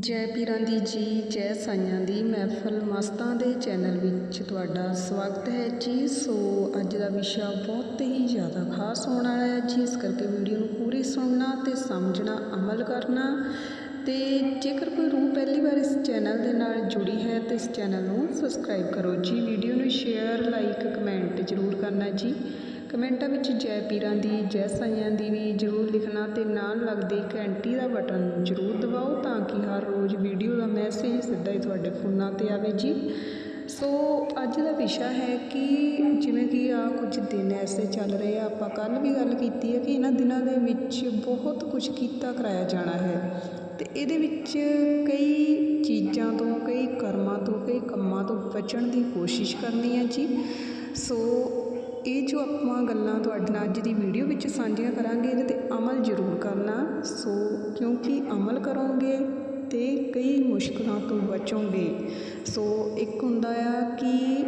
ਜੈ ਪੀਰਾਂ ਦੀ ਜੀ, ਜੈ ਸਾਈਆਂ ਦੀ ਮਹਿਫਲ ਮਸਤਾਂ ਦੇ ਚੈਨਲ ਵਿੱਚ ਤੁਹਾਡਾ ਸਵਾਗਤ ਹੈ ਜੀ। ਸੋ ਅੱਜ ਦਾ ਵਿਸ਼ਾ ਬਹੁਤ ਹੀ ਜ਼ਿਆਦਾ ਖਾਸ ਹੋਣ ਵਾਲਾ ਹੈ ਜੀ। ਇਸ ਕਰਕੇ ਵੀਡੀਓ ਨੂੰ ਪੂਰੀ ਸੁਣਨਾ ਤੇ ਸਮਝਣਾ, ਅਮਲ ਕਰਨਾ। ਤੇ ਜੇਕਰ ਕੋਈ ਰੂਹ ਪਹਿਲੀ ਵਾਰ ਇਸ ਚੈਨਲ ਦੇ ਨਾਲ ਜੁੜੀ ਹੈ ਤਾਂ ਇਸ ਚੈਨਲ ਨੂੰ ਸਬਸਕ੍ਰਾਈਬ ਕਰੋ ਜੀ। ਵੀਡੀਓ ਨੂੰ ਸ਼ੇਅਰ, ਲਾਈਕ, ਕਮੈਂਟ ਜ਼ਰੂਰ ਕਰਨਾ ਜੀ। ਕਮੈਂਟਾਂ ਵਿੱਚ ਜੈ ਪੀਰਾਂ ਦੀ, ਜੈ ਸਾਈਆਂ ਦੀ ਵੀ ਜ਼ਰੂਰ ਲਿਖਣਾ ਤੇ ਨਾਲ ਲੱਗਦੇ ਘੰਟੀ ਦਾ ਬਟਨ ਜ਼ਰੂਰ ਦਬਾਓ ਤਾਂ ਕਿ ਹਰ ਰੋਜ਼ ਵੀਡੀਓ ਦਾ ਮੈਸੇਜ ਸਿੱਧਾ ਹੀ ਤੁਹਾਡੇ ਫੋਨਾਂ ਤੇ ਆਵੇ ਜੀ। ਸੋ ਅੱਜ ਦਾ ਵਿਸ਼ਾ ਹੈ ਕਿ ਜਿਵੇਂ ਕਿ ਆ ਕੁਝ ਦਿਨ ਐਸੇ ਚੱਲ ਰਹੇ ਆ, ਆਪਾਂ ਕੱਲ ਵੀ ਗੱਲ ਕੀਤੀ ਹੈ ਕਿ ਇਹਨਾਂ ਦਿਨਾਂ ਦੇ ਵਿੱਚ ਬਹੁਤ ਕੁਝ ਕੀਤਾ ਕਰਾਇਆ ਜਾਣਾ ਹੈ। ਤੇ ਇਹਦੇ ਵਿੱਚ ਕਈ ਚੀਜ਼ਾਂ ਤੋਂ, ਕਈ ਕਰਮਾਂ ਤੋਂ, ਕਈ ਕੰਮਾਂ ਤੋਂ ਬਚਣ ਦੀ ਕੋਸ਼ਿਸ਼ ਕਰਨੀ ਹੈ ਜੀ। ਸੋ ਇਹ ਜੋ ਆਪਾਂ ਗੱਲਾਂ ਤੁਹਾਡੇ ਨਾਲ ਅੱਜ ਦੀ ਵੀਡੀਓ ਵਿੱਚ ਸਾਂਝੀਆਂ ਕਰਾਂਗੇ, ਇਹਦੇ ਤੇ ਅਮਲ ਜ਼ਰੂਰ ਕਰਨਾ। ਸੋ ਕਿਉਂਕਿ ਅਮਲ ਕਰੋਗੇ ਤੇ ਕਈ ਮੁਸ਼ਕਲਾਂ ਤੋਂ ਬਚੋਗੇ। ਸੋ ਇੱਕ ਹੁੰਦਾ ਆ ਕਿ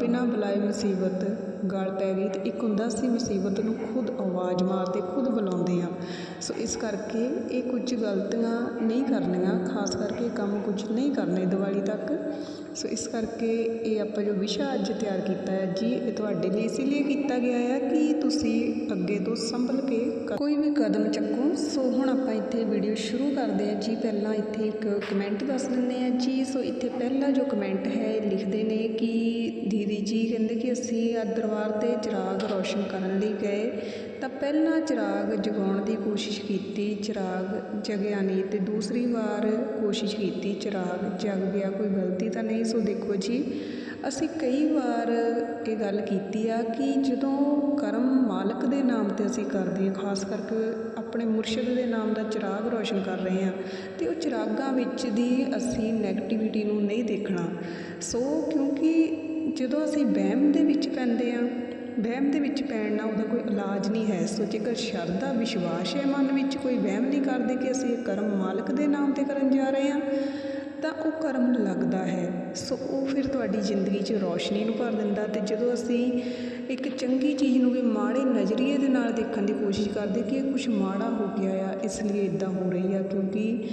ਬਿਨਾਂ ਬੁਲਾਏ ਮੁਸੀਬਤ ਗਲ ਪੈ ਗਈ ਤੇ ਇੱਕ ਹੁੰਦਾ ਅਸੀਂ ਮੁਸੀਬਤ ਨੂੰ ਖੁਦ ਆਵਾਜ਼ ਮਾਰਦੇ, ਖੁਦ ਬੁਲਾਉਂਦੇ ਹਾਂ ਸੋ ਇਸ ਕਰਕੇ ਇਹ ਕੁਝ ਗਲਤੀਆਂ ਨਹੀਂ ਕਰਨੀਆਂ, ਖਾਸ ਕਰਕੇ ਕੰਮ ਕੁਝ ਨਹੀਂ ਕਰਨੇ ਦੀਵਾਲੀ ਤੱਕ। ਸੋ ਇਸ ਕਰਕੇ ਇਹ ਆਪਾਂ ਜੋ ਵਿਸ਼ਾ ਅੱਜ ਤਿਆਰ ਕੀਤਾ ਹੈ, ਜੀ, ਇਹ ਤੁਹਾਡੇ ਲਈ ਇਸ ਲਈ ਕੀਤਾ ਗਿਆ ਹੈ ਕਿ ਤੁਸੀਂ ਅੱਗੇ ਤੋਂ ਸੰਭਲ ਕੇ ਕੋਈ ਵੀ ਕਦਮ ਚੱਕੋ। ਸੋ ਹੁਣ ਆਪਾਂ ਇੱਥੇ ਵੀਡੀਓ ਸ਼ੁਰੂ ਕਰਦੇ ਹਾਂ। ਜੀ, ਪਹਿਲਾਂ ਇੱਥੇ ਇੱਕ ਕਮੈਂਟ ਦੱਸ ਦਿੰਦੇ ਹਾਂ। ਜੀ, ਸੋ ਇੱਥੇ ਪਹਿਲਾ ਜੋ ਕਮੈਂਟ ਹੈ ਲਿਖਦੇ ਨੇ ਕਿ ਦੀਦੀ ਜੀ ਕਹਿੰਦੇ ਕਿ ਅਸੀਂ ਅੱਜ ਦਰਬਾਰ ਤੇ ਚਿਰਾਗ ਰੌਸ਼ਨ ਕਰਨ ਲਈ ਗਏ, ਤਾਂ ਪਹਿਲਾਂ ਚਿਰਾਗ ਜਗਾਉਣ ਦੀ ਕੋਸ਼ਿਸ਼ ਕੀਤੀ। ਚਿਰਾਗ ਜਗਿਆ ਨਹੀਂ ਅਤੇ ਦੂਸਰੀ ਵਾਰ ਕੋਸ਼ਿਸ਼ ਕੀਤੀ। ਚਿਰਾਗ ਜਗ ਗਿਆ, ਕੋਈ ਗਲਤੀ ਤਾਂ ਨਹੀਂ? ਸੋ ਦੇਖੋ ਜੀ, ਅਸੀਂ ਕਈ ਵਾਰ ਇਹ ਗੱਲ ਕੀਤੀ ਆ ਕਿ ਜਦੋਂ ਕਰਮ ਮਾਲਕ ਦੇ ਨਾਮ ਤੇ ਅਸੀਂ ਕਰਦੇ ਹਾਂ, ਖਾਸ ਕਰਕੇ ਆਪਣੇ ਮੁਰਸ਼ਿਦ ਦੇ ਨਾਮ ਦਾ ਚਿਰਾਗ ਰੋਸ਼ਨ ਕਰ ਰਹੇ ਹਾਂ, ਤੇ ਉਹ ਚਿਰਾਗਾਂ ਵਿੱਚ ਦੀ ਅਸੀਂ ਨੈਗੇਟਿਵਿਟੀ ਨੂੰ ਨਹੀਂ ਦੇਖਣਾ। ਸੋ ਕਿਉਂਕਿ ਜਦੋਂ ਅਸੀਂ ਵਹਿਮ ਦੇ ਵਿੱਚ ਪੈਂਦੇ ਹਾਂ, ਵਹਿਮ ਦੇ ਵਿੱਚ ਪੈਣ ਨਾਲ ਉਹਦਾ ਕੋਈ ਇਲਾਜ ਨਹੀਂ ਹੈ। ਸੋ ਜੇਕਰ ਸ਼ਰਧਾ, ਵਿਸ਼ਵਾਸ ਹੈ ਮਨ ਵਿੱਚ, ਕੋਈ ਵਹਿਮ ਨਹੀਂ ਕਰਦੇ ਕਿ ਅਸੀਂ ਕਰਮ ਮਾਲਕ ਦੇ ਨਾਮ ਤੇ ਕਰਨ ਜਾ ਰਹੇ ਹਾਂ, ਤਾਂ ਉਹ ਕਰਮ ਲੱਗਦਾ ਹੈ। ਸੋ ਉਹ ਫਿਰ ਤੁਹਾਡੀ ਜ਼ਿੰਦਗੀ 'ਚ ਰੌਸ਼ਨੀ ਨੂੰ ਭਰ ਦਿੰਦਾ ਤੇ ਜਦੋਂ ਅਸੀਂ ਇੱਕ ਚੰਗੀ ਚੀਜ਼ ਨੂੰ ਵੀ ਮਾੜੇ ਨਜ਼ਰੀਏ ਦੇ ਨਾਲ ਦੇਖਣ ਦੀ ਕੋਸ਼ਿਸ਼ ਕਰਦੇ ਕਿ ਇਹ ਕੁਝ ਮਾੜਾ ਹੋ ਗਿਆ ਆ, ਇਸ ਲਈ ਇਦਾਂ ਹੋ ਰਹੀ ਆ, ਕਿਉਂਕਿ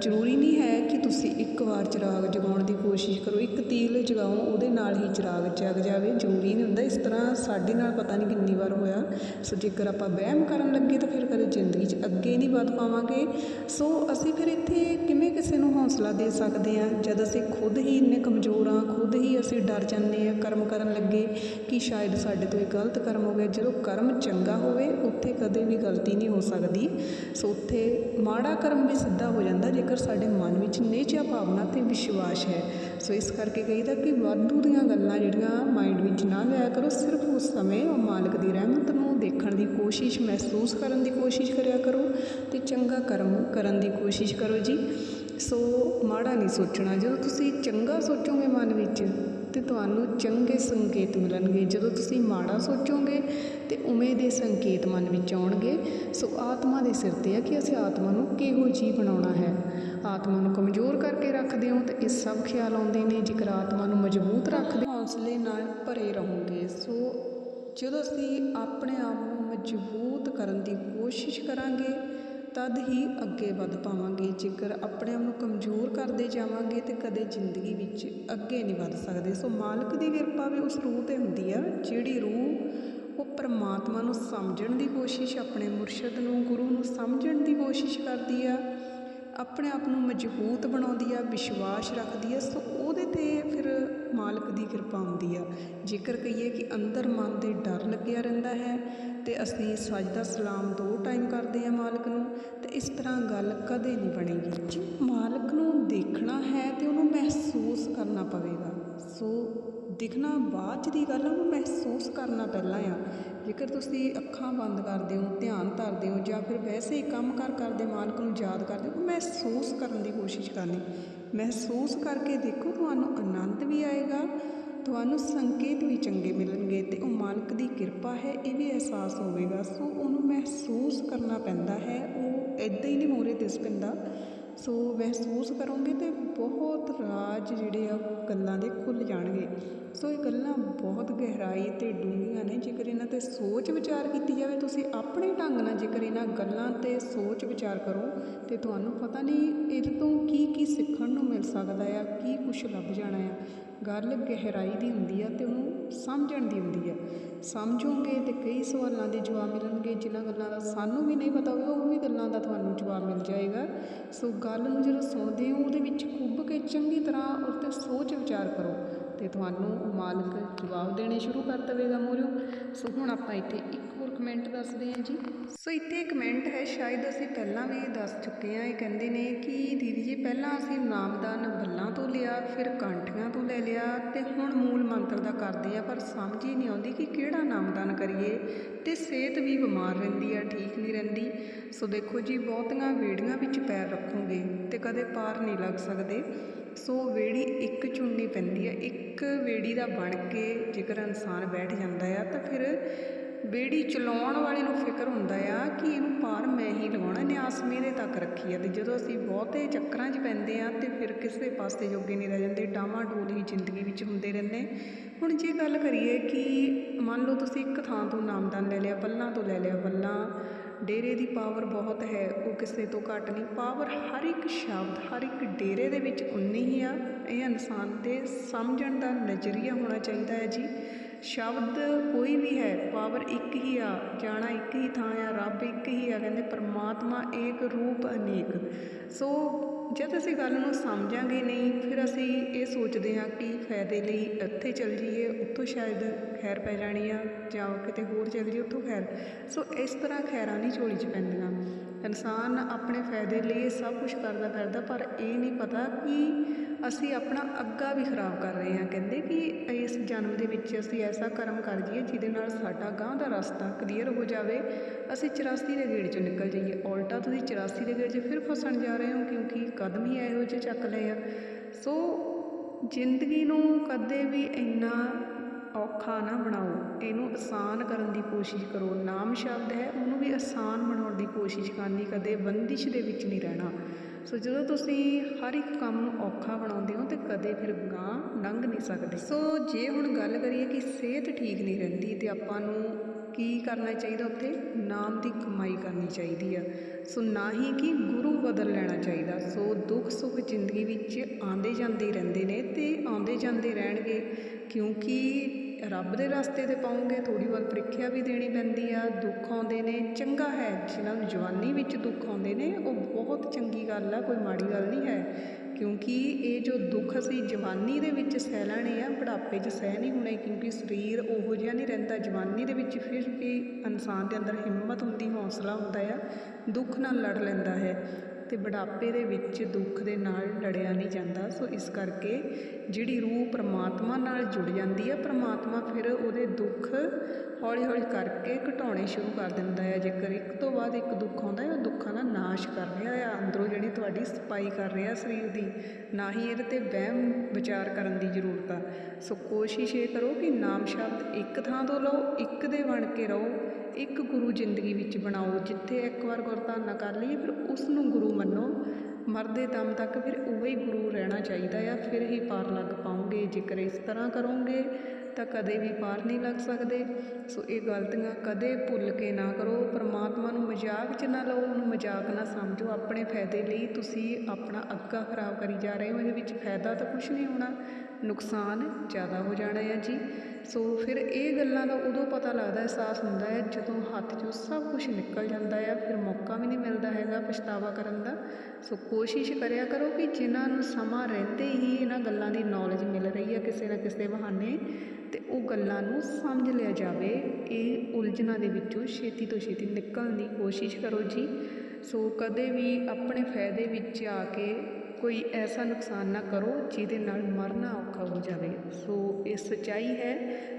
ਜ਼ਰੂਰੀ ਨਹੀਂ ਹੈ ਕਿ ਤੁਸੀਂ ਇੱਕ ਵਾਰ ਚਿਰਾਗ ਜਗਾਉਣ ਦੀ ਕੋਸ਼ਿਸ਼ ਕਰੋ। ਇੱਕ ਤੀਲ ਜਗਾਓ, ਉਹਦੇ ਨਾਲ ਹੀ ਚਿਰਾਗ ਜਗ ਜਾਵੇ। ਜ਼ਰੂਰੀ ਨਹੀਂ ਹੁੰਦਾ। ਇਸ ਤਰ੍ਹਾਂ ਸਾਡੇ ਨਾਲ ਪਤਾ ਨਹੀਂ ਕਿੰਨੀ ਵਾਰ ਹੋਇਆ। ਸੋ ਜੇਕਰ ਆਪਾਂ ਵਹਿਮ ਕਰਨ ਲੱਗੇ ਤਾਂ ਫਿਰ ਕਦੇ ਜ਼ਿੰਦਗੀ 'ਚ ਅੱਗੇ ਨਹੀਂ ਵੱਧ ਪਾਵਾਂਗੇ। ਸੋ ਅਸੀਂ ਫਿਰ ਇੱਥੇ ਕਿਵੇਂ ਕਿਸੇ ਨੂੰ ਹੌਸਲਾ ਦੇ ਸਕਦੇ ਹਾਂ? ਜਦ ਅਸੀਂ ਖੁਦ ਹੀ ਇੰਨੇ ਕਮਜ਼ੋਰ ਹਾਂ, ਖੁਦ ਹੀ ਅਸੀਂ ਡਰ ਜਾਂਦੇ ਹਾਂ, ਕਰਮ ਕਰਨ ਲੱਗੇ ਕਿ ਸ਼ਾਇਦ ਸਾਡੇ ਤੋਂ ਇਹ ਗਲਤ ਕਰਮ ਹੋ ਗਿਆ। ਜਦੋਂ ਕਰਮ ਚੰਗਾ ਹੋਵੇ, ਉੱਥੇ ਕਦੇ ਵੀ ਗਲਤੀ ਨਹੀਂ ਹੋ ਸਕਦੀ। ਸੋ ਉੱਥੇ ਮਾੜਾ ਕਰਮ ਵੀ ਸਿੱਧਾ ਹੋ ਜਾਂਦਾ। ਜੇਕਰ ਸਾਡੇ ਮਨ ਵਿੱਚ ਨੇਚਾ ਭਾਵਨਾ ਤੇ ਵਿਸ਼ਵਾਸ ਹੈ। ਸੋ ਇਸ ਕਰਕੇ ਕਹੀਦਾ ਕਿ ਵਾਧੂ ਦੀਆਂ ਗੱਲਾਂ ਜਿਹੜੀਆਂ ਮਾਈਂਡ ਵਿੱਚ ਨਾ ਲਿਆ ਕਰੋ, ਸਿਰਫ ਉਸ ਸਮੇਂ ਉਹ ਮਾਲਕ ਦੀ ਰਹਿਮਤ ਨੂੰ ਦੇਖਣ ਦੀ ਕੋਸ਼ਿਸ਼, ਮਹਿਸੂਸ ਕਰਨ ਦੀ ਕੋਸ਼ਿਸ਼ ਕਰਿਆ ਕਰੋ ਤੇ ਚੰਗਾ ਕਰਮ ਕਰਨ ਦੀ ਕੋਸ਼ਿਸ਼ ਕਰੋ ਜੀ। ਸੋ ਮਾੜਾ ਨਹੀਂ ਸੋਚਣਾ, ਜਦੋਂ ਤੁਸੀਂ ਚੰਗਾ ਸੋਚੋਗੇ ਮਨ ਵਿੱਚ ਤੇ ਤੁਹਾਨੂੰ ਚੰਗੇ ਸੰਕੇਤ ਮਿਲਣਗੇ। ਜਦੋਂ ਤੁਸੀਂ ਮਾੜਾ ਸੋਚੋਗੇ ਤੇ ਉਵੇਂ ਦੇ ਸੰਕੇਤ ਮਨ ਵਿੱਚ ਆਉਣਗੇ ਸੋ ਆਤਮਾ ਦੇ ਸਿਰ ਤੇ ਹੈ ਕਿ ਅਸੀਂ ਆਤਮਾ ਨੂੰ ਕਿਹੋ ਜੀ ਬਣਾਉਣਾ ਹੈ। ਆਤਮਾ ਨੂੰ ਕਮਜ਼ੋਰ ਕਰਕੇ ਰੱਖਦੇ ਹੋ ਤਾਂ ਇਹ ਸਭ ਖਿਆਲ ਆਉਂਦੇ ਨੇ ਜੇਕਰ ਆਤਮਾ ਨੂੰ ਮਜ਼ਬੂਤ ਰੱਖਦੇ ਹੋ, ਹੌਸਲੇ ਨਾਲ ਭਰੇ ਰਹੋਗੇ ਸੋ ਜਦੋਂ ਅਸੀਂ ਆਪਣੇ ਆਪ ਨੂੰ ਮਜ਼ਬੂਤ ਕਰਨ ਦੀ ਕੋਸ਼ਿਸ਼ ਕਰਾਂਗੇ ਤਦ ਹੀ ਅੱਗੇ ਵੱਧ ਪਾਵਾਂਗੇ। ਜੇਕਰ ਆਪਣੇ ਆਪ ਨੂੰ ਕਮਜ਼ੋਰ ਕਰਦੇ ਜਾਵਾਂਗੇ ਤੇ ਕਦੇ ਜ਼ਿੰਦਗੀ ਵਿੱਚ ਅੱਗੇ ਨਹੀਂ ਵੱਧ ਸਕਦੇ। ਸੋ ਮਾਲਕ ਦੀ ਕਿਰਪਾ ਵੀ ਉਸ ਰੂਹ ਤੇ ਹੁੰਦੀ ਆ ਜਿਹੜੀ ਰੂਹ ਪਰਮਾਤਮਾ ਨੂੰ ਸਮਝਣ ਦੀ ਕੋਸ਼ਿਸ਼, ਆਪਣੇ ਮੁਰਸ਼ਦ ਨੂੰ, ਗੁਰੂ ਨੂੰ ਸਮਝਣ ਦੀ ਕੋਸ਼ਿਸ਼ ਕਰਦੀ ਆ, ਆਪਣੇ ਆਪ ਨੂੰ ਮਜ਼ਬੂਤ ਬਣਾਉਂਦੀ ਆ, ਵਿਸ਼ਵਾਸ ਰੱਖਦੀ ਆ, ਸੋ ਉਹਦੇ ਤੇ ਫਿਰ ਮਾਲਕ ਦੀ ਕਿਰਪਾ ਹੁੰਦੀ ਆ। ਜੇਕਰ ਕਹੀਏ ਕਿ ਅੰਦਰ ਮਨ ਦੇ ਡਰ ਲੱਗਿਆ ਰਹਿੰਦਾ ਹੈ, ਤੇ ਅਸੀਂ ਸਜਦਾ ਸਲਾਮ ਦੋ ਟਾਈਮ ਕਰਦੇ ਆ ਮਾਲਕ ਨੂੰ, ਤੇ ਇਸ ਤਰ੍ਹਾਂ ਗੱਲ ਕਦੇ ਨਹੀਂ ਬਣੇਗੀ। ਜੇ ਮਾਲਕ ਨੂੰ ਦੇਖਣਾ ਹੈ, ਤੇ ਉਹਨੂੰ ਮਹਿਸੂਸ ਕਰਨਾ ਪਵੇਗਾ। ਸੋ ਦਿਖਣਾ ਬਾਅਦ 'ਚ ਦੀ ਗੱਲ ਆ, ਉਹਨੂੰ ਮਹਿਸੂਸ ਕਰਨਾ ਪਹਿਲਾਂ ਆ। ਜੇਕਰ ਤੁਸੀਂ ਅੱਖਾਂ ਬੰਦ ਕਰਦੇ ਹੋ ਧਿਆਨ ਧਰਦੇ ਹੋ ਜਾਂ ਫਿਰ ਵੈਸੇ ਹੀ ਕੰਮ ਕਰ ਕਰਦੇ ਮਾਲਕ ਨੂੰ ਯਾਦ ਕਰਦੇ ਹੋ ਮਹਿਸੂਸ ਕਰਨ ਦੀ ਕੋਸ਼ਿਸ਼ ਕਰਨੀ। ਮਹਿਸੂਸ ਕਰਕੇ ਦੇਖੋ ਤੁਹਾਨੂੰ ਆਨੰਦ ਵੀ ਆਏਗਾ ਤੁਹਾਨੂੰ ਸੰਕੇਤ ਵੀ ਚੰਗੇ ਮਿਲਣਗੇ ਤੇ ਉਹ ਮਾਲਕ ਦੀ ਕਿਰਪਾ ਹੈ ਇਹ ਵੀ ਅਹਿਸਾਸ ਹੋਵੇਗਾ। ਸੋ ਉਹਨੂੰ ਮਹਿਸੂਸ ਕਰਨਾ ਪੈਂਦਾ ਹੈ ਉਹ ਇਦਾਂ ਹੀ ਨਹੀਂ ਮੋਰੇ ਦਿਸ ਪੈਂਦਾ। ਸੋ ਮਹਿਸੂਸ ਕਰੋਗੇ ਤਾਂ ਬਹੁਤ ਰਾਜ ਜਿਹੜੇ ਆ ਗੱਲਾਂ ਦੇ ਖੁੱਲ੍ਹ ਜਾਣਗੇ। ਸੋ ਇਹ ਗੱਲਾਂ ਬਹੁਤ ਗਹਿਰਾਈ ਤੇ ਡੂੰਘੀਆਂ ਨੇ, ਜੇਕਰ ਇਹਨਾਂ ਤੇ ਸੋਚ ਵਿਚਾਰ ਕੀਤੀ ਜਾਵੇ, ਤੁਸੀਂ ਆਪਣੇ ਢੰਗ ਨਾਲ ਜੇਕਰ ਇਹਨਾਂ ਗੱਲਾਂ ਤੇ ਸੋਚ ਵਿਚਾਰ ਕਰੋ, ਤੇ ਤੁਹਾਨੂੰ ਪਤਾ ਨਹੀਂ ਇਹਦੇ ਤੋਂ ਕੀ ਕੀ ਸਿੱਖਣ ਨੂੰ ਮਿਲ ਸਕਦਾ ਆ, ਕੀ ਕੁਝ ਲੱਭ ਜਾਣਾ ਆ। ਗੱਲ ਗਹਿਰਾਈ ਦੀ ਹੁੰਦੀ ਆ ਤੇ ਉਹਨੂੰ ਸਮਝਣ ਦੀ ਹੁੰਦੀ ਹੈ। ਸਮਝੋਗੇ ਤਾਂ ਕਈ ਸਵਾਲਾਂ ਦੇ ਜਵਾਬ ਮਿਲਣਗੇ, ਜਿਨ੍ਹਾਂ ਗੱਲਾਂ ਦਾ ਸਾਨੂੰ ਵੀ ਨਹੀਂ ਪਤਾ ਹੋਵੇ ਉਹ ਵੀ ਗੱਲਾਂ ਦਾ ਤੁਹਾਨੂੰ ਜਵਾਬ ਮਿਲ ਜਾਏਗਾ। ਸੋ ਗੱਲ ਨੂੰ ਜਦੋਂ ਸੁਣਦੇ ਹੋ, ਉਹਦੇ ਵਿੱਚ ਖੁੱਭ ਕੇ ਚੰਗੀ ਤਰ੍ਹਾਂ ਉਸ ਤੇ ਸੋਚ ਵਿਚਾਰ ਕਰੋ ਤੇ ਤੁਹਾਨੂੰ ਮਾਲਕ ਜਵਾਬ ਦੇਣੇ ਸ਼ੁਰੂ ਕਰ ਦੇਵੇਗਾ ਮੋਰਿਓ। ਸੋ ਹੁਣ ਆਪਾਂ ਇੱਥੇ ਇੱਕ ਕਮੈਂਟ ਦੱਸਦੇ ਹਾਂ ਜੀ। ਸੋ ਇੱਥੇ ਕਮੈਂਟ ਹੈ, ਸ਼ਾਇਦ ਅਸੀਂ ਪਹਿਲਾਂ ਵੀ ਦੱਸ ਚੁੱਕੇ ਹਾਂ। ਇਹ ਕਹਿੰਦੇ ਨੇ ਕਿ ਦੀਦੀ ਜੀ, ਪਹਿਲਾਂ ਅਸੀਂ ਨਾਮਦਾਨ ਬੱਲਾਂ ਤੋਂ ਲਿਆ, ਫਿਰ ਕਾਂਠੀਆਂ ਤੋਂ ਲੈ ਲਿਆ ਤੇ ਹੁਣ ਮੂਲ ਮੰਤਰ ਦਾ ਕਰਦੇ ਆ ਪਰ ਸਮਝ ਹੀ ਨਹੀਂ ਆਉਂਦੀ ਕਿ ਕਿਹੜਾ ਨਾਮਦਾਨ ਕਰੀਏ ਤੇ ਸਿਹਤ ਵੀ ਬਿਮਾਰ ਰਹਿੰਦੀ ਆ ਠੀਕ ਨਹੀਂ ਰਹਿੰਦੀ। ਸੋ ਦੇਖੋ ਜੀ, ਬਹੁਤੀਆਂ ਵੇੜੀਆਂ ਵਿੱਚ ਪੈਰ ਰੱਖੋਗੇ ਤੇ ਕਦੇ ਪਾਰ ਨਹੀਂ ਲੱਗ ਸਕਦੇ। ਸੋ ਵੇੜੀ ਇੱਕ ਚੁਣਨੀ ਪੈਂਦੀ ਹੈ, ਇੱਕ ਵੇੜੀ ਦਾ ਬਣ ਕੇ ਜੇਕਰ ਇਨਸਾਨ ਬੈਠ ਜਾਂਦਾ ਆ, ਤਾਂ ਫਿਰ ਬੇੜੀ ਚਲਾਉਣ ਵਾਲੇ ਨੂੰ ਫਿਕਰ ਹੁੰਦਾ ਆ ਕਿ ਇਹਨੂੰ ਪਾਰ ਮੈਂ ਹੀ ਲਗਾਉਣਾ ਇਹਨੇ ਆਸ ਮੇਰੇ ਤੱਕ ਰੱਖੀ ਆ ਤੇ ਜਦੋਂ ਅਸੀਂ ਬਹੁਤੇ ਚੱਕਰਾਂ 'ਚ ਪੈਂਦੇ ਆ ਤੇ ਫਿਰ ਕਿਸੇ ਪਾਸੇ ਜੋਗੇ ਨਹੀਂ ਰਹਿ ਜਾਂਦੇ, ਡਾਵਾਂ ਡੋਲ ਹੀ ਜ਼ਿੰਦਗੀ ਵਿੱਚ ਹੁੰਦੇ ਰਹਿੰਦੇ। ਹੁਣ ਜੇ ਗੱਲ ਕਰੀਏ ਕਿ ਮੰਨ ਲਓ ਤੁਸੀਂ ਇੱਕ ਥਾਂ ਤੋਂ ਨਾਮਦਾਨ ਲੈ ਲਿਆ ਬੱਲਾਂ ਤੋਂ ਲੈ ਲਿਆ ਬੱਲਾਂ ਡੇਰੇ ਦੀ ਪਾਵਰ ਬਹੁਤ ਹੈ, ਉਹ ਕਿਸੇ ਤੋਂ ਘੱਟ ਨਹੀਂ ਪਾਵਰ ਹਰ ਇੱਕ ਸ਼ਬਦ, ਹਰ ਇੱਕ ਡੇਰੇ ਦੇ ਵਿੱਚ ਉਨੀ ਹੀ ਆ, ਇਹ ਇਨਸਾਨ ਦੇ ਸਮਝਣ ਦਾ ਨਜ਼ਰੀਆ ਹੋਣਾ ਚਾਹੀਦਾ ਹੈ ਜੀ। ਸ਼ਬਦ ਕੋਈ ਵੀ ਹੈ, ਪਾਵਰ ਇੱਕ ਹੀ ਆ, ਜਾਣਾ ਇੱਕ ਹੀ ਥਾਂ ਆ, ਰੱਬ ਇੱਕ ਹੀ ਆ, ਕਹਿੰਦੇ ਪਰਮਾਤਮਾ ਏਕ ਰੂਪ ਅਨੇਕ। ਸੋ ਜਦ ਅਸੀਂ ਗੱਲ ਨੂੰ ਸਮਝਾਂਗੇ ਨਹੀਂ, ਫਿਰ ਅਸੀਂ ਇਹ ਸੋਚਦੇ ਹਾਂ ਕਿ ਫਾਇਦੇ ਲਈ ਇੱਥੇ ਚੱਲ ਜਾਈਏ, ਉੱਥੋਂ ਸ਼ਾਇਦ ਖੈਰ ਪੈ ਜਾਣੀ ਆ, ਜਾਂ ਕਿਤੇ ਹੋਰ ਚੱਲ ਜਾਈਏ, ਉੱਥੋਂ ਖੈਰ। ਸੋ ਇਸ ਤਰ੍ਹਾਂ ਖੈਰਾਂ ਨਹੀਂ ਝੋਲੀ 'ਚ ਪੈਂਦੀਆਂ। ਇਨਸਾਨ ਆਪਣੇ ਫਾਇਦੇ ਲਈ ਸਭ ਕੁਝ ਕਰਦਾ ਫਿਰਦਾ ਪਰ ਇਹ ਨਹੀਂ ਪਤਾ ਕਿ ਅਸੀਂ ਆਪਣਾ ਅੱਗਾ ਵੀ ਖਰਾਬ ਕਰ ਰਹੇ ਹਾਂ। ਕਹਿੰਦੇ ਕਿ ਇਸ ਜਨਮ ਦੇ ਵਿੱਚ ਅਸੀਂ ਐਸਾ ਕਰਮ ਕਰ ਜਾਈਏ ਜਿਹਦੇ ਨਾਲ ਸਾਡਾ ਗਾਂਹ ਦਾ ਰਸਤਾ ਕਲੀਅਰ ਹੋ ਜਾਵੇ। ਅਸੀਂ 84 ਦੇ ਗੇੜ 'ਚੋਂ ਨਿਕਲ ਜਾਈਏ। ਉਲਟਾ ਤੁਸੀਂ 84 ਦੇ ਗੇੜ 'ਚ ਫਿਰ ਫਸਣ ਜਾ ਰਹੇ ਹੋ ਕਿਉਂਕਿ ਕਦਮ ਹੀ ਇਹੋ ਜਿਹੇ ਚੱਕ ਲਏ ਆ। ਸੋ ਜ਼ਿੰਦਗੀ ਨੂੰ ਕਦੇ ਵੀ ਇੰਨਾ ਔਖਾ ਨਾ ਬਣਾਓ। ਇਹਨੂੰ ਆਸਾਨ ਕਰਨ ਦੀ ਕੋਸ਼ਿਸ਼ ਕਰੋ। ਨਾਮ ਸ਼ਬਦ ਹੈ, ਉਹਨੂੰ ਵੀ ਆਸਾਨ ਬਣਾਉਣ ਦੀ ਕੋਸ਼ਿਸ਼ ਕਰਨੀ। ਕਦੇ ਬੰਦਿਸ਼ ਦੇ ਵਿੱਚ ਨਹੀਂ ਰਹਿਣਾ। ਸੋ ਜਦੋਂ ਤੁਸੀਂ ਹਰ ਇੱਕ ਕੰਮ ਔਖਾ ਬਣਾਉਂਦੇ ਹੋ ਤੇ ਕਦੇ ਫਿਰ ਗਾਂ ਲੰਘ ਨਹੀਂ ਸਕਦੇ। ਸੋ ਜੇ ਹੁਣ ਗੱਲ ਕਰੀਏ ਕਿ ਸਿਹਤ ਠੀਕ ਨਹੀਂ ਰਹਿੰਦੀ ਤੇ ਆਪਾਂ ਨੂੰ ਕੀ ਕਰਨਾ ਚਾਹੀਦਾ ਉੱਥੇ? ਨਾਮ ਦੀ ਕਮਾਈ ਕਰਨੀ ਚਾਹੀਦੀ ਆ। ਸੋ ਨਾ ਹੀ ਕਿ ਗੁਰੂ ਬਦਲ ਲੈਣਾ ਚਾਹੀਦਾ। ਸੋ ਦੁੱਖ ਸੁੱਖ ਜ਼ਿੰਦਗੀ ਵਿੱਚ ਆਉਂਦੇ ਜਾਂਦੇ ਰਹਿੰਦੇ ਨੇ ਤੇ ਆਉਂਦੇ ਜਾਂਦੇ ਰਹਿਣਗੇ ਕਿਉਂਕਿ ਰੱਬ ਦੇ ਰਸਤੇ ਤੇ ਪਾਉਂਗੇ ਥੋੜੀ ਬਹੁਤ ਪ੍ਰੀਖਿਆ ਵੀ ਦੇਣੀ ਪੈਂਦੀ ਆ। ਦੁੱਖ ਆਉਂਦੇ ਨੇ, ਚੰਗਾ ਹੈ, ਜਿਨ੍ਹਾਂ ਨੂੰ ਜਵਾਨੀ ਵਿੱਚ ਦੁੱਖ ਆਉਂਦੇ ਨੇ, ਉਹ ਬਹੁਤ ਚੰਗੀ ਗੱਲ ਆ, ਕੋਈ ਮਾੜੀ ਗੱਲ ਨਹੀਂ ਹੈ। ਕਿਉਂਕਿ ਇਹ ਜੋ ਦੁੱਖ ਅਸੀਂ ਜਵਾਨੀ ਦੇ ਵਿੱਚ ਸਹਿ ਲੈਣੇ ਆ, ਬੁਢਾਪੇ 'ਚ ਸਹਿ ਨਹੀਂ ਹੋਣੇ, ਕਿਉਂਕਿ ਸਰੀਰ ਉਹੋ ਜਿਹਾ ਨਹੀਂ ਰਹਿੰਦਾ। ਜਵਾਨੀ ਦੇ ਵਿੱਚ ਫਿਰ ਵੀ ਇਨਸਾਨ ਦੇ ਅੰਦਰ ਹਿੰਮਤ ਹੁੰਦੀ, ਹੌਸਲਾ ਹੁੰਦਾ ਆ, ਦੁੱਖ ਨਾਲ ਲੜ ਲੈਂਦਾ ਹੈ। ਅਤੇ ਬੁਢਾਪੇ ਦੇ ਵਿੱਚ ਦੁੱਖ ਦੇ ਨਾਲ ਲੜਿਆ ਨਹੀਂ ਜਾਂਦਾ। ਸੋ ਇਸ ਕਰਕੇ ਜਿਹੜੀ ਰੂਹ ਪਰਮਾਤਮਾ ਨਾਲ ਜੁੜ ਜਾਂਦੀ ਹੈ, ਪਰਮਾਤਮਾ ਫਿਰ ਉਹਦੇ ਦੁੱਖ ਹੌਲੀ ਹੌਲੀ ਕਰਕੇ ਘਟਾਉਣੇ ਸ਼ੁਰੂ ਕਰ ਦਿੰਦਾ ਹੈ। ਜੇਕਰ ਇੱਕ ਤੋਂ ਬਾਅਦ ਇੱਕ ਦੁੱਖ ਆਉਂਦਾ ਹੈ, ਉਹ ਦੁੱਖਾਂ ਦਾ ਨਾਸ਼ ਕਰ ਰਿਹਾ ਹੈ। ਅੰਦਰੋਂ ਜਿਹੜੀ ਤੁਹਾਡੀ ਸਫ਼ਾਈ ਕਰ ਰਿਹਾ ਸਰੀਰ ਦੀ, ਨਾ ਹੀ ਇਹਦੇ ਤੇ ਵਹਿਮ ਵਿਚਾਰ ਕਰਨ ਦੀ ਜ਼ਰੂਰਤ ਆ। ਸੋ ਕੋਸ਼ਿਸ਼ ਇਹ ਕਰੋ ਕਿ ਨਾਮ ਸ਼ਬਦ ਇੱਕ ਥਾਂ ਤੋਂ ਲਓ, ਇੱਕ ਦੇ ਬਣ ਕੇ ਰਹੋ। ਇੱਕ ਗੁਰੂ ਜ਼ਿੰਦਗੀ ਵਿੱਚ ਬਣਾਓ, ਜਿੱਥੇ ਇੱਕ ਵਾਰ ਗੁਰਧਾਰਨਾ ਕਰ ਲਈਏ, ਫਿਰ ਉਸ ਨੂੰ ਗੁਰੂ ਮੰਨੋ। ਮਰਦੇ ਦਮ ਤੱਕ ਫਿਰ ਉਹੀ ਗੁਰੂ ਰਹਿਣਾ ਚਾਹੀਦਾ ਆ, ਫਿਰ ਹੀ ਪਾਰ ਲੱਗ ਪਾਉਂਗੇ ਜੇਕਰ ਇਸ ਤਰ੍ਹਾਂ ਕਰੋਗੇ, ਤਾਂ ਕਦੇ ਵੀ ਪਾਰ ਨਹੀਂ ਲੱਗ ਸਕਦੇ। ਸੋ ਇਹ ਗਲਤੀਆਂ ਕਦੇ ਭੁੱਲ ਕੇ ਨਾ ਕਰੋ। ਪਰਮਾਤਮਾ ਨੂੰ ਮਜ਼ਾਕ 'ਚ ਨਾ ਲਓ, ਉਹਨੂੰ ਮਜ਼ਾਕ ਨਾ ਸਮਝੋ। ਆਪਣੇ ਫਾਇਦੇ ਲਈ ਤੁਸੀਂ ਆਪਣਾ ਅੱਗਾ ਖਰਾਬ ਕਰੀ ਜਾ ਰਹੇ ਹੋ, ਇਹਦੇ ਵਿੱਚ ਫਾਇਦਾ ਤਾਂ ਕੁਝ ਨਹੀਂ ਹੋਣਾ। ਨੁਕਸਾਨ ਜ਼ਿਆਦਾ ਹੋ ਜਾਣਾ ਹੈ ਜੀ। ਸੋ ਫਿਰ ਇਹ ਗੱਲਾਂ ਦਾ ਉਦੋਂ ਪਤਾ ਲੱਗਦਾ, ਅਹਿਸਾਸ ਹੁੰਦਾ ਹੈ ਜਦੋਂ ਹੱਥ 'ਚੋਂ ਸਭ ਕੁਝ ਨਿਕਲ ਜਾਂਦਾ ਹੈ, ਫਿਰ ਮੌਕਾ ਵੀ ਨਹੀਂ ਮਿਲਦਾ ਹੈਗਾ ਪਛਤਾਵਾ ਕਰਨ ਦਾ। ਸੋ ਕੋਸ਼ਿਸ਼ ਕਰਿਆ ਕਰੋ ਕਿ ਜਿਨ੍ਹਾਂ ਨੂੰ ਸਮਾਂ ਰਹਿੰਦੇ ਹੀ ਇਹਨਾਂ ਗੱਲਾਂ ਦੀ ਨੌਲੇਜ ਮਿਲ ਰਹੀ ਹੈ ਕਿਸੇ ਨਾ ਕਿਸੇ ਬਹਾਨੇ, ਤੇ ਉਹ ਗੱਲਾਂ ਨੂੰ ਸਮਝ ਲਿਆ ਜਾਵੇ। ਇਹ ਉਲਝਣਾਂ ਦੇ ਵਿੱਚੋਂ ਛੇਤੀ ਤੋਂ ਛੇਤੀ ਨਿਕਲਣ ਦੀ ਕੋਸ਼ਿਸ਼ ਕਰੋ ਜੀ। ਸੋ ਕਦੇ ਵੀ ਆਪਣੇ ਫਾਇਦੇ ਵਿੱਚ ਆ ਕੇ ਕੋਈ ਐਸਾ ਨੁਕਸਾਨ ਨਾ ਕਰੋ ਜਿਹਦੇ ਨਾਲ ਮਰਨਾ ਔਖਾ ਹੋ ਜਾਵੇ। ਸੋ ਇਹ ਸੱਚਾਈ ਹੈ,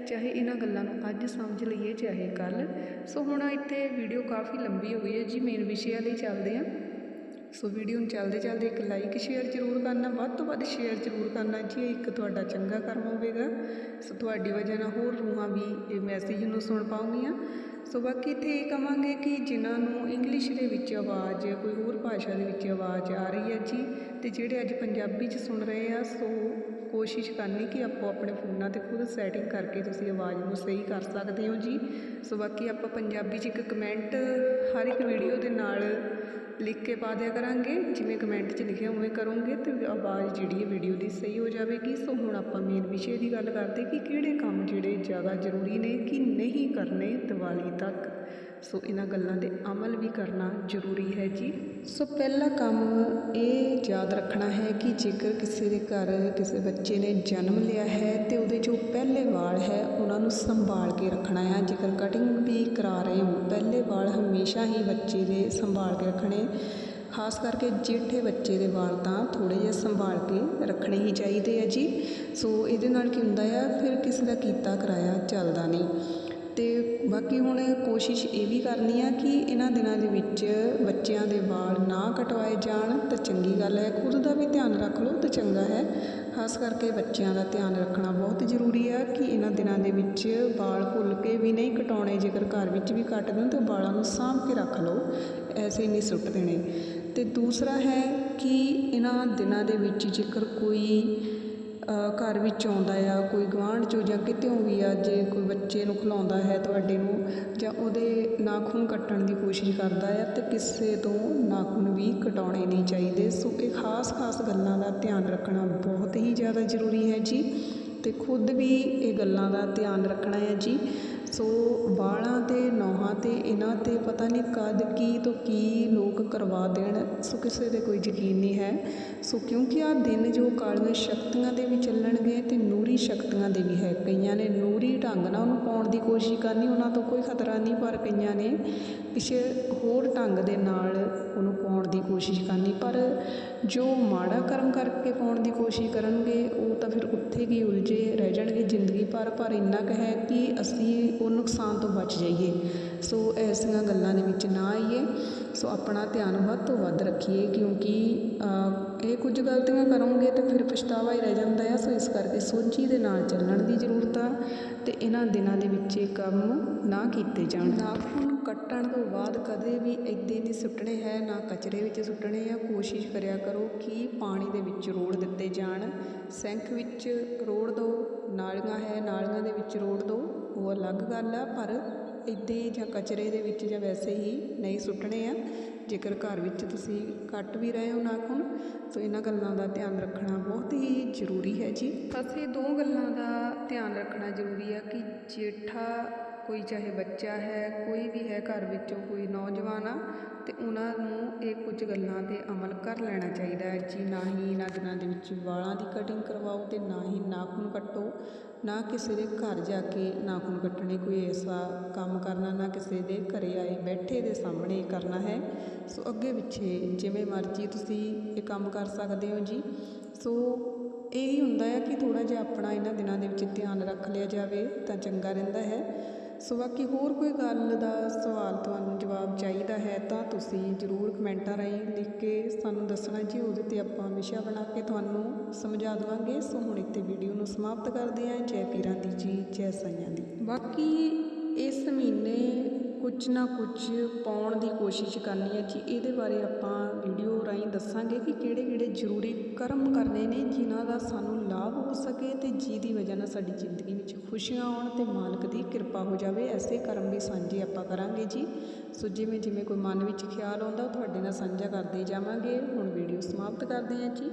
ਚਾਹੇ ਇਹਨਾਂ ਗੱਲਾਂ ਨੂੰ ਅੱਜ ਸਮਝ ਲਈਏ, ਚਾਹੇ ਕੱਲ ਸੋ ਹੁਣ ਇੱਥੇ ਵੀਡੀਓ ਕਾਫੀ ਲੰਬੀ ਹੋ ਗਈ ਹੈ ਜੀ ਮੇਨ ਵਿਸ਼ਿਆਂ ਲਈ ਚੱਲਦੇ ਹਾਂ। ਸੋ ਵੀਡੀਓ ਨੂੰ ਚੱਲਦੇ ਚੱਲਦੇ ਇੱਕ ਲਾਈਕ ਸ਼ੇਅਰ ਜ਼ਰੂਰ ਕਰਨਾ, ਵੱਧ ਤੋਂ ਵੱਧ ਸ਼ੇਅਰ ਜ਼ਰੂਰ ਕਰਨਾ ਜੀ, ਇਹ ਇੱਕ ਤੁਹਾਡਾ ਚੰਗਾ ਕਰਮ ਹੋਵੇਗਾ। ਸੋ ਤੁਹਾਡੀ ਵਜ੍ਹਾ ਨਾਲ ਹੋਰ ਰੂਹਾਂ ਵੀ ਇਹ ਮੈਸੇਜ ਨੂੰ ਸੁਣ ਪਾਉਂਗੀਆਂ। ਸੋ ਬਾਕੀ ਇੱਥੇ ਇਹ ਕਵਾਂਗੇ ਕਿ ਜਿਨ੍ਹਾਂ ਨੂੰ ਇੰਗਲਿਸ਼ ਦੇ ਵਿੱਚ ਆਵਾਜ਼, ਕੋਈ ਹੋਰ ਭਾਸ਼ਾ ਦੇ ਵਿੱਚ ਆਵਾਜ਼ ਆ ਰਹੀ ਹੈ ਜੀ, ਤੇ ਜਿਹੜੇ ਅੱਜ ਪੰਜਾਬੀ 'ਚ ਸੁਣ ਰਹੇ ਆ, ਸੋ ਕੋਸ਼ਿਸ਼ ਕਰਨੀ ਕਿ ਆਪੋ ਆਪਣੇ ਫੋਨਾਂ ਤੇ ਖੁਦ ਸੈਟਿੰਗ ਕਰਕੇ ਤੁਸੀਂ ਆਵਾਜ਼ ਨੂੰ ਸਹੀ ਕਰ ਸਕਦੇ ਹੋ ਜੀ। ਸੋ ਬਾਕੀ ਆਪਾਂ ਪੰਜਾਬੀ 'ਚ ਇੱਕ ਕਮੈਂਟ ਹਰ ਇੱਕ ਵੀਡੀਓ ਦੇ ਨਾਲ ਲਿਖ ਕੇ ਪਾ ਦਿਆ ਕਰਾਂਗੇ। ਜਿਵੇਂ ਕਮੈਂਟ 'ਚ ਲਿਖਿਆ ਉਵੇਂ ਕਰੋਗੇ ਤੇ ਆਵਾਜ਼ ਜਿਹੜੀ ਹੈ ਵੀਡੀਓ ਦੀ ਸਹੀ ਹੋ ਜਾਵੇਗੀ। ਸੋ ਹੁਣ ਆਪਾਂ ਮੇਨ ਵਿਸ਼ੇ ਦੀ ਗੱਲ ਕਰਦੇ ਕਿ ਕਿਹੜੇ ਕੰਮ ਜਿਹੜੇ ਜ਼ਿਆਦਾ ਜ਼ਰੂਰੀ ਨੇ, ਕਿ ਨਹੀਂ ਕਰਨੇ ਦੀਵਾਲੀ ਤੱਕ। ਸੋ ਇਹਨਾਂ ਗੱਲਾਂ 'ਤੇ ਅਮਲ ਵੀ ਕਰਨਾ ਜ਼ਰੂਰੀ ਹੈ ਜੀ। ਸੋ ਪਹਿਲਾ ਕੰਮ ਇਹ ਯਾਦ ਰੱਖਣਾ ਹੈ ਕਿ ਜੇਕਰ ਕਿਸੇ ਦੇ ਘਰ ਕਿਸੇ ਬੱਚੇ ਨੇ ਜਨਮ ਲਿਆ ਹੈ ਤੇ ਉਹਦੇ ਜੋ ਪਹਿਲੇ ਵਾਲ ਹੈ, ਉਹਨਾਂ ਨੂੰ ਸੰਭਾਲ ਕੇ ਰੱਖਣਾ ਹੈ। ਜੇਕਰ ਕਟਿੰਗ ਵੀ ਕਰਾ ਰਹੇ ਹੋ, ਪਹਿਲੇ ਵਾਲ ਹਮੇਸ਼ਾ ਹੀ ਬੱਚੇ ਦੇ ਸੰਭਾਲ ਕੇ ਰੱਖਣੇ। ਖਾਸ ਕਰਕੇ ਜੇਠੇ ਬੱਚੇ ਦੇ ਵਾਲ ਤਾਂ ਥੋੜੇ ਜਿਹਾ ਸੰਭਾਲ ਕੇ ਰੱਖਣੇ ਹੀ ਚਾਹੀਦੇ ਆ ਜੀ। ਸੋ ਇਹਦੇ ਨਾਲ ਕੀ ਹੁੰਦਾ ਆ, ਫਿਰ ਕਿਸੇ ਦਾ ਕੀਤਾ ਕਰਾਇਆ ਚੱਲਦਾ ਨਹੀਂ। ਬਾਕੀ ਹੁਣ ਕੋਸ਼ਿਸ਼ ਇਹ ਵੀ ਕਰਨੀ ਆ ਕਿ ਇਹਨਾਂ ਦਿਨਾਂ ਦੇ ਵਿੱਚ ਬੱਚਿਆਂ ਦੇ ਵਾਲ ਨਾ ਕਟਵਾਏ ਜਾਣ, ਤਾਂ ਚੰਗੀ ਗੱਲ ਹੈ। ਖੁਦ ਦਾ ਵੀ ਧਿਆਨ ਰੱਖ ਲਓ, ਤਾਂ ਚੰਗਾ ਹੈ। ਖਾਸ ਕਰਕੇ ਬੱਚਿਆਂ ਦਾ ਧਿਆਨ ਰੱਖਣਾ ਬਹੁਤ ਜ਼ਰੂਰੀ ਆ ਕਿ ਇਹਨਾਂ ਦਿਨਾਂ ਦੇ ਵਿੱਚ ਵਾਲ ਭੁੱਲ ਕੇ ਵੀ ਨਹੀਂ ਕਟਾਉਣੇ, ਜੇਕਰ ਘਰ ਵਿੱਚ ਵੀ ਕੱਟਦੇ ਹੋ ਤਾਂ ਵਾਲਾਂ ਨੂੰ ਸਾਂਭ ਕੇ ਰੱਖ ਲਓ। ਐਸੇ ਨਹੀਂ ਸੁੱਟ ਦੇਣੇ। ਤੇ ਦੂਸਰਾ ਹੈ ਕਿ ਇਹਨਾਂ ਦਿਨਾਂ ਦੇ ਵਿੱਚ ਜੇਕਰ ਕੋਈ ਘਰ ਵਿੱਚ ਆਉਂਦਾ ਆ, ਕੋਈ ਗੁਆਂਢ ਚੋਂ ਜਾਂ ਕਿਤੇੋਂ ਵੀ ਆ, ਜੇ ਕੋਈ ਬੱਚੇ ਨੂੰ ਖਿਲਾਉਂਦਾ ਹੈ ਤੁਹਾਡੇ ਨੂੰ ਜਾਂ ਉਹਦੇ ਨਾਖੂਨ ਕੱਟਣ ਦੀ ਕੋਸ਼ਿਸ਼ ਕਰਦਾ ਆ ਤੇ ਕਿਸੇ ਤੋਂ ਨਾਖੂਨ ਵੀ ਕਟਾਉਣੇ ਨਹੀਂ ਚਾਹੀਦੇ। ਸੋ ਇਹ ਖਾਸ ਖਾਸ ਗੱਲਾਂ ਦਾ ਧਿਆਨ ਰੱਖਣਾ ਬਹੁਤ ਹੀ ਜ਼ਿਆਦਾ ਜ਼ਰੂਰੀ ਹੈ ਜੀ ਅਤੇ ਖੁਦ ਵੀ ਇਹ ਗੱਲਾਂ ਦਾ ਧਿਆਨ ਰੱਖਣਾ ਹੈ ਜੀ। ਸੋ ਵਾਲਾਂ ਤੇ ਨੌਹਾਂ ਤੇ ਇਹਨਾਂ ਤੇ ਪਤਾ ਨਹੀਂ ਕਦ ਕੀ ਤੋਂ ਕੀ ਲੋਕ ਕਰਵਾ ਦੇਣ, ਸੋ ਕਿਸੇ ਦੇ ਕੋਈ ਯਕੀਨ ਨਹੀਂ ਹੈ। ਸੋ ਕਿਉਂਕਿ ਆਹ ਦਿਨ ਜੋ ਕਾਲੀਆਂ ਸ਼ਕਤੀਆਂ ਦੇ ਵੀ ਚੱਲਣਗੇ ਅਤੇ ਨੂਰੀ ਸ਼ਕਤੀਆਂ ਦੇ ਵੀ ਹੈ। ਕਈਆਂ ਨੇ ਨੂਰੀ ਢੰਗ ਨਾਲ ਉਹਨੂੰ ਪਾਉਣ ਦੀ ਕੋਸ਼ਿਸ਼ ਕਰਨੀ, ਉਹਨਾਂ ਤੋਂ ਕੋਈ ਖਤਰਾ ਨਹੀਂ, ਪਰ ਕਈਆਂ ਨੇ ਕਿਸੇ ਹੋਰ ਢੰਗ ਦੇ ਨਾਲ ਉਹਨੂੰ ਪਾਉਣ ਦੀ ਕੋਸ਼ਿਸ਼ ਕਰਨੀ। ਪਰ ਜੋ ਮਾੜਾ ਕਰਮ ਕਰਕੇ ਪਾਉਣ ਦੀ ਕੋਸ਼ਿਸ਼ ਕਰਨਗੇ, ਉਹ ਤਾਂ ਫਿਰ ਉੱਥੇ ਕੀ ਉਲਝੇ ਰਹਿ ਜਾਣਗੇ ਜ਼ਿੰਦਗੀ ਭਰ। ਪਰ ਇੰਨਾ ਕੁ ਹੈ ਕਿ ਅਸੀਂ ਉਹ ਨੁਕਸਾਨ ਤੋਂ ਬਚ ਜਾਈਏ। ਸੋ ਐਸੀਆਂ ਗੱਲਾਂ ਦੇ ਵਿੱਚ ਨਾ ਆਈਏ। ਸੋ ਆਪਣਾ ਧਿਆਨ ਵੱਧ ਤੋਂ ਵੱਧ ਰੱਖੀਏ, ਕਿਉਂਕਿ ਇਹ ਕੁਝ ਗਲਤੀਆਂ ਕਰੋਗੇ ਤਾਂ ਫਿਰ ਪਛਤਾਵਾ ਹੀ ਰਹਿ ਜਾਂਦਾ ਆ। ਸੋ ਇਸ ਕਰਕੇ ਸੋਚੀ ਦੇ ਨਾਲ ਚੱਲਣ ਦੀ ਜ਼ਰੂਰਤ ਆ ਤੇ ਇਹਨਾਂ ਦਿਨਾਂ ਦੇ ਵਿੱਚ ਇਹ ਕੰਮ ਨਾ ਕੀਤੇ ਜਾਣ। ਨਾਖੂਨ ਕੱਟਣ ਤੋਂ ਬਾਅਦ ਕਦੇ ਵੀ ਇੱਦਾਂ ਨਹੀਂ ਸੁੱਟਣੇ ਹੈ, ਨਾ ਕਚਰੇ ਵਿੱਚ ਸੁੱਟਣੇ ਆ। ਕੋਸ਼ਿਸ਼ ਕਰਿਆ ਕਰੋ ਕਿ ਪਾਣੀ ਦੇ ਵਿੱਚ ਰੋੜ ਦਿੱਤੇ ਜਾਣ। ਸੈਂਕ ਵਿੱਚ ਰੋੜ ਦਿਓ, ਨਾਲੀਆਂ ਹੈ, ਨਾਲੀਆਂ ਦੇ ਵਿੱਚ ਰੋੜ ਦਿਓ। ਉਹ ਅਲੱਗ ਗੱਲ ਆ, ਪਰ ਇੱਦਾਂ ਜਾਂ ਕਚਰੇ ਦੇ ਵਿੱਚ ਜਾਂ ਵੈਸੇ ਹੀ ਨਹੀਂ ਸੁੱਟਣੇ ਆ। ਜੇਕਰ ਘਰ ਵਿੱਚ ਤੁਸੀਂ ਕੱਟ ਵੀ ਰਹੇ ਹੋ ਨਾਖੂਨ ਸੋ ਇਹਨਾਂ ਗੱਲਾਂ ਦਾ ਧਿਆਨ ਰੱਖਣਾ ਬਹੁਤ ਹੀ ਜ਼ਰੂਰੀ ਹੈ ਜੀ। ਬਸ ਇਹ ਦੋ ਗੱਲਾਂ ਦਾ ਧਿਆਨ ਰੱਖਣਾ ਜ਼ਰੂਰੀ ਆ ਕਿ ਜੇਠਾ ਕੋਈ ਚਾਹੇ ਬੱਚਾ ਹੈ, ਕੋਈ ਵੀ ਹੈ ਘਰ ਵਿੱਚੋਂ ਕੋਈ ਨੌਜਵਾਨ ਆ ਅਤੇ ਉਹਨਾਂ ਨੂੰ ਇਹ ਕੁਝ ਗੱਲਾਂ 'ਤੇ ਅਮਲ ਕਰ ਲੈਣਾ ਚਾਹੀਦਾ ਹੈ ਜੀ। ਨਾ ਹੀ ਇਹਨਾਂ ਦਿਨਾਂ ਦੇ ਵਿੱਚ ਵਾਲਾਂ ਦੀ ਕਟਿੰਗ ਕਰਵਾਓ ਅਤੇ ਨਾ ਹੀ ਨਾਖੂਨ ਕੱਟੋ। ਨਾ ਕਿਸੇ ਦੇ ਘਰ ਜਾ ਕੇ ਨਾਖੂਨ ਕੱਟਣੇ ਕੋਈ ਐਸਾ ਕੰਮ ਕਰਨਾ, ਨਾ ਕਿਸੇ ਦੇ ਘਰੇ ਆਏ ਬੈਠੇ ਦੇ ਸਾਹਮਣੇ ਕਰਨਾ ਹੈ। ਸੋ ਅੱਗੇ ਪਿੱਛੇ ਜਿਵੇਂ ਮਰਜ਼ੀ ਤੁਸੀਂ ਇਹ ਕੰਮ ਕਰ ਸਕਦੇ ਹੋ ਜੀ। ਸੋ ਇਹੀ ਹੁੰਦਾ ਹੈ ਕਿ ਥੋੜਾ ਜਿਹਾ ਆਪਣਾ ਇਹਨਾਂ ਦਿਨਾਂ ਦੇ ਵਿੱਚ ਧਿਆਨ ਰੱਖ ਲਿਆ ਜਾਵੇ ਤਾਂ ਚੰਗਾ ਰਹਿੰਦਾ ਹੈ। ਸੋ ਬਾਕੀ ਹੋਰ ਕੋਈ ਗੱਲ ਦਾ ਸਵਾਲ ਤੁਹਾਨੂੰ ਜਵਾਬ ਚਾਹੀਦਾ ਹੈ ਤਾਂ ਤੁਸੀਂ ਜ਼ਰੂਰ ਕਮੈਂਟਾਂ ਰਾਹੀਂ ਲਿਖ ਕੇ ਸਾਨੂੰ ਦੱਸਣਾ ਜੀ, ਉਹਦੇ 'ਤੇ ਆਪਾਂ ਵਿਸ਼ਾ ਬਣਾ ਕੇ ਤੁਹਾਨੂੰ ਸਮਝਾ ਦੇਵਾਂਗੇ। ਸੋ ਹੁਣ ਇੱਥੇ ਵੀਡੀਓ ਨੂੰ ਸਮਾਪਤ ਕਰਦੇ ਹਾਂ। ਜੈ ਪੀਰਾਂ ਦੀ ਜੀ, ਜੈ ਸਾਈਆਂ ਦੀ। ਬਾਕੀ ਇਸ ਮਹੀਨੇ ਕੁਝ ਨਾ ਕੁਝ ਪਾਉਣ ਦੀ ਕੋਸ਼ਿਸ਼ ਕਰਨੀ ਹੈ ਜੀ। ਇਹਦੇ ਬਾਰੇ ਆਪਾਂ ਵੀਡੀਓ ਰਾਹੀਂ ਦੱਸਾਂਗੇ ਕਿ ਕਿਹੜੇ ਕਿਹੜੇ ਜ਼ਰੂਰੀ ਕਰਮ ਕਰਨੇ ਨੇ ਜਿਨ੍ਹਾਂ ਦਾ ਸਾਨੂੰ ਲਾਭ ਹੋ ਸਕੇ ਤੇ ਜਿਹਦੀ ਵਜ੍ਹਾ ਨਾਲ ਸਾਡੀ ਜ਼ਿੰਦਗੀ ਵਿੱਚ ਖੁਸ਼ੀਆਂ ਆਉਣ ਤੇ ਮਾਲਕ ਦੀ ਕਿਰਪਾ ਹੋ ਜਾਵੇ। ਐਸੇ ਕਰਮ ਵੀ ਸਾਂਝੇ ਆਪਾਂ ਕਰਾਂਗੇ ਜੀ। ਸੋ ਜਿਵੇਂ ਜਿਵੇਂ ਕੋਈ ਮਨ ਵਿੱਚ ਖਿਆਲ ਆਉਂਦਾ ਤੁਹਾਡੇ ਨਾਲ ਸਾਂਝਾ ਕਰਦੇ ਜਾਵਾਂਗੇ। ਹੁਣ ਵੀਡੀਓ ਸਮਾਪਤ ਕਰਦੇ ਹਾਂ ਜੀ।